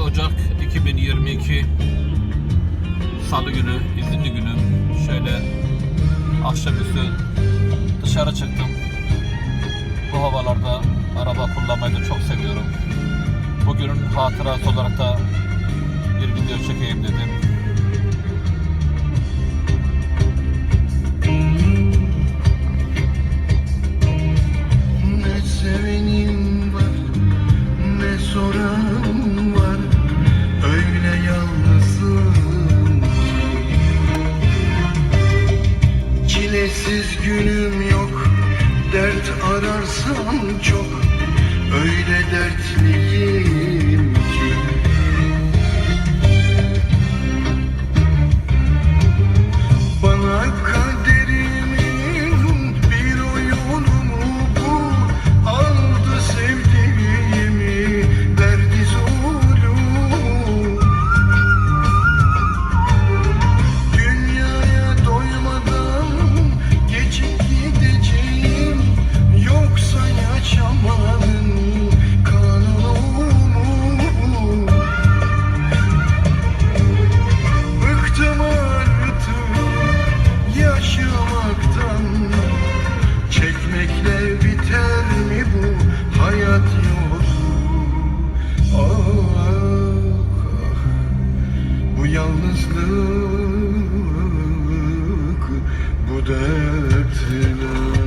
14 Ocak 2022 Salı günü, izinli günüm. Şöyle akşamüstü dışarı çıktım. Bu havalarda araba kullanmayı da çok seviyorum. Bugünün hatırası olarak da bir video çekeyim dedim. Günüm yok. Dert ararsam çok dertler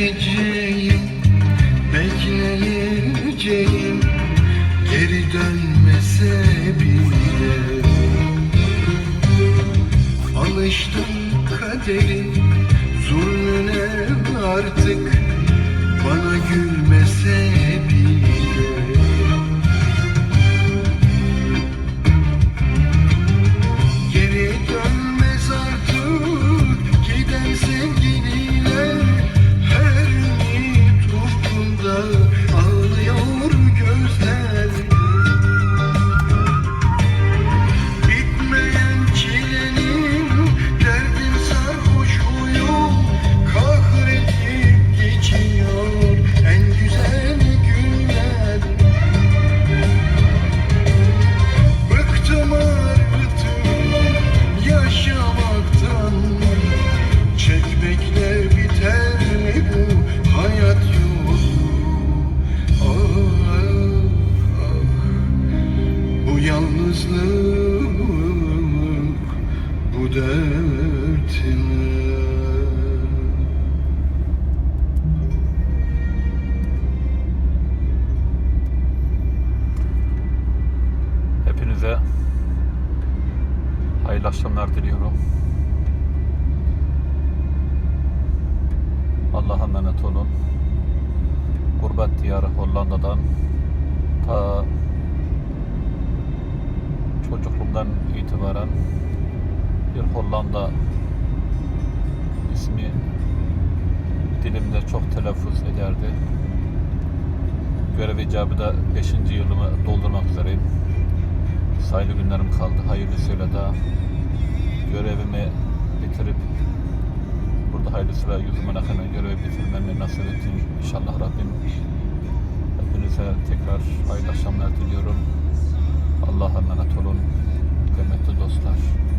Bekleyeceğim, bekleyeceğim. Geri dönmese bile. Alıştım kaderin zulmüne artık. Bana gülmese bile yalnızlık bu dertler Hepinize hayırlı akşamlar diliyorum. Allah'a emanet olun. Gurbet diyarı Hollanda'dan çocukluğumdan itibaren bir Hollanda ismi dilimde çok telaffuz ederdi. Görev icabı da 5. yılımı doldurmak üzereyim. Sayılı günlerim kaldı. Hayırlısıyla da görevimi bitirip burada hayırlısıyla yüzümün akını görevi bitirmemi nasip etsin. İnşallah Rabbim hepinize tekrar hayırlı akşamlar diliyorum. Allah'a emanet olun. Kıymetli dostlar.